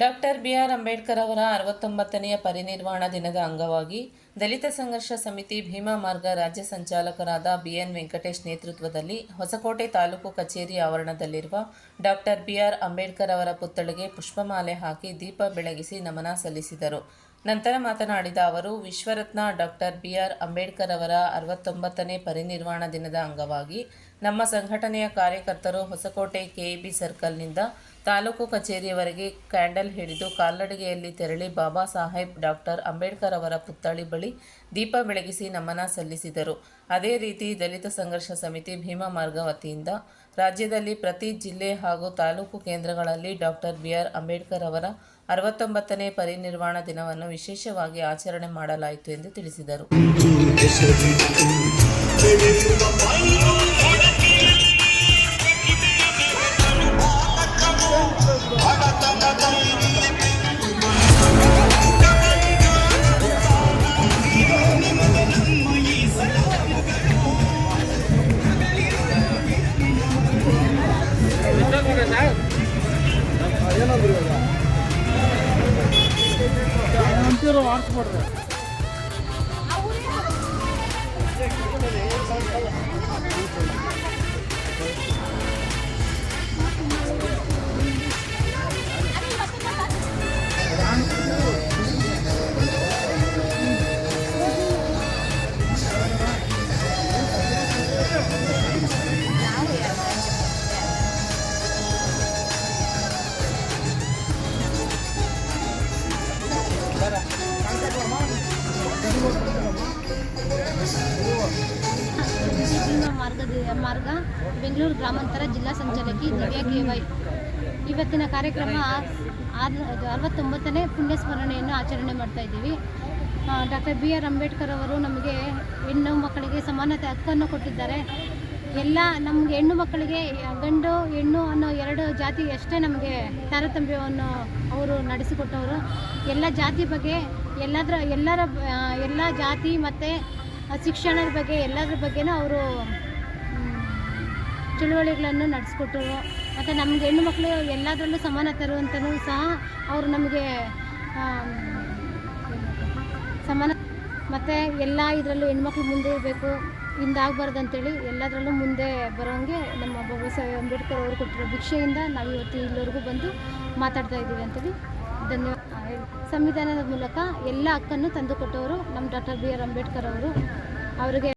Doctor B R Ambedkar ಅವರ ಅರವತ್ತೊಂಬತ್ತನೆಯ ಪರಿನಿರ್ವಾಣ ದಿನದ ಅಂಗವಾಗಿ ದಲಿತ ಸಂಘರ್ಷ ಸಮಿತಿ ಭೀಮಾ ಮಾರ್ಗ ರಾಜ್ಯ ಸಂಚಾಲಕರಾದ ಬಿಎನ್ ವೆಂಕಟೇಶ್ ನೇತೃತ್ವದಲ್ಲಿ ಹೊಸಕೋಟೆ ತಾಲೂಕು ಕಚೇರಿ ಆವರಣದಲ್ಲಿರುವ ಡಾಕ್ಟರ್ ಬಿಆರ್ ಅಂಬೇಡ್ಕರ್ ಅವರ ಪುತ್ಥಳಿಗೆ ಪುಷ್ಪಮಾಲೆ ಹಾಕಿ ದೀಪ ಬೆಳಗಿಸಿ ನಮನ ಸಲ್ಲಿಸಿದರು. ನಂತರ ಮಾತನಾಡಿದ ಅವರು, ವಿಶ್ವರತ್ನ ಡಾಕ್ಟರ್ ಬಿಆರ್ ಅಂಬೇಡ್ಕರ್ ಅವರ ಅರವತ್ತೊಂಬತ್ತನೇ ಪರಿನಿರ್ವಾಣ ದಿನದ ಅಂಗವಾಗಿ ನಮ್ಮ ಸಂಘಟನೆಯ ಕಾರ್ಯಕರ್ತರು ಹೊಸಕೋಟೆ ಕೆಇಬಿ ಸರ್ಕಲ್ನಿಂದ ತಾಲೂಕು ಕಚೇರಿಯವರೆಗೆ ಕ್ಯಾಂಡಲ್ ಹಿಡಿದು ಕಾಲ್ನಡಿಗೆಯಲ್ಲಿ ತೆರಳಿ ಬಾಬಾ ಸಾಹೇಬ್ ಡಾಕ್ಟರ್ ಅಂಬೇಡ್ಕರ್ ಅವರ ಪುತ್ಥಳಿ ಬಳಿ ದೀಪ ಬೆಳಗಿಸಿ ನಮನ ಸಲ್ಲಿಸಿದರು. ಅದೇ ರೀತಿ ದಲಿತ ಸಂಘರ್ಷ ಸಮಿತಿ ಭೀಮಾ ಮಾರ್ಗ ವತಿಯಿಂದ ರಾಜ್ಯದಲ್ಲಿ ಪ್ರತಿ ಜಿಲ್ಲೆ ಹಾಗೂ ತಾಲೂಕು ಕೇಂದ್ರಗಳಲ್ಲಿ ಡಾಕ್ಟರ್ ಬಿಆರ್ ಅಂಬೇಡ್ಕರ್ ಅವರ ಅರವತ್ತೊಂಬತ್ತನೇ ಪರಿನಿರ್ವಾಣ ದಿನವನ್ನು ವಿಶೇಷವಾಗಿ ಆಚರಣೆ ಮಾಡಲಾಯಿತು ಎಂದು ತಿಳಿಸಿದರು. தடவை வாட்ச் போடுறேன் ಮಾರ್ಗದ ಮಾರ್ಗ ಬೆಂಗಳೂರು ಗ್ರಾಮಾಂತರ ಜಿಲ್ಲಾ ಸಂಚಾಲಕಿ ದಿವ್ಯಾ ಕೆ ವೈ. ಇವತ್ತಿನ ಕಾರ್ಯಕ್ರಮ ಅರವತ್ತೊಂಬತ್ತನೇ ಪುಣ್ಯ ಸ್ಮರಣೆಯನ್ನು ಆಚರಣೆ ಮಾಡ್ತಾ ಇದ್ದೀವಿ. ಡಾಕ್ಟರ್ ಬಿ ಆರ್ ಅಂಬೇಡ್ಕರ್ ಅವರು ನಮಗೆ ಹೆಣ್ಣು ಮಕ್ಕಳಿಗೆ ಸಮಾನತೆ ಹಕ್ಕನ್ನು ಕೊಟ್ಟಿದ್ದಾರೆ. ಎಲ್ಲ ನಮಗೆ ಹೆಣ್ಣು ಮಕ್ಕಳಿಗೆ ಗಂಡು, ಹೆಣ್ಣು ಅನ್ನೋ ಎರಡು ಜಾತಿ ಅಷ್ಟೇ ನಮಗೆ ತಾರತಮ್ಯವನ್ನು ಅವರು ನಡೆಸಿಕೊಟ್ಟವರು. ಎಲ್ಲ ಜಾತಿ ಬಗ್ಗೆ ಎಲ್ಲದರ, ಎಲ್ಲರ ಎಲ್ಲ ಜಾತಿ ಮತ್ತು ಶಿಕ್ಷಣದ ಬಗ್ಗೆ, ಎಲ್ಲದ್ರ ಬಗ್ಗೆನೂ ಅವರು ಚಳುವಳಿಗಳನ್ನು ನಡೆಸ್ಕೊಟ್ಟರು ಮತ್ತು ನಮ್ಗೆ ಹೆಣ್ಣು ಮಕ್ಕಳು ಎಲ್ಲದರಲ್ಲೂ ಸಮಾನ ಅಂತಲೂ ಸಹ ಅವರು ನಮಗೆ ಸಮಾನ, ಮತ್ತು ಎಲ್ಲ ಇದರಲ್ಲೂ ಹೆಣ್ಮಕ್ಳು ಮುಂದೆ ಇರಬೇಕು, ಹಿಂದಾಗಬಾರ್ದು ಅಂತೇಳಿ ಎಲ್ಲದರಲ್ಲೂ ಮುಂದೆ ಬರೋಂಗೆ ನಮ್ಮ ಬಾಬಾ ಸಾಹೇಬ್ ಅಂಬೇಡ್ಕರ್ ಅವರು ಕೊಟ್ಟಿರೋ ಭಿಕ್ಷೆಯಿಂದ ನಾವು ಇವತ್ತು ಇಲ್ಲಿವರೆಗೂ ಬಂದು ಮಾತಾಡ್ತಾ ಇದ್ದೀವಿ ಅಂತೇಳಿ ಧನ್ಯವಾದ. ಸಂವಿಧಾನದ ಮೂಲಕ ಎಲ್ಲ ಹಕ್ಕನ್ನು ತಂದುಕೊಟ್ಟವರು ನಮ್ಮ ಡಾಕ್ಟರ್ ಬಿ ಆರ್ ಅಂಬೇಡ್ಕರ್ ಅವರು. ಅವರಿಗೆ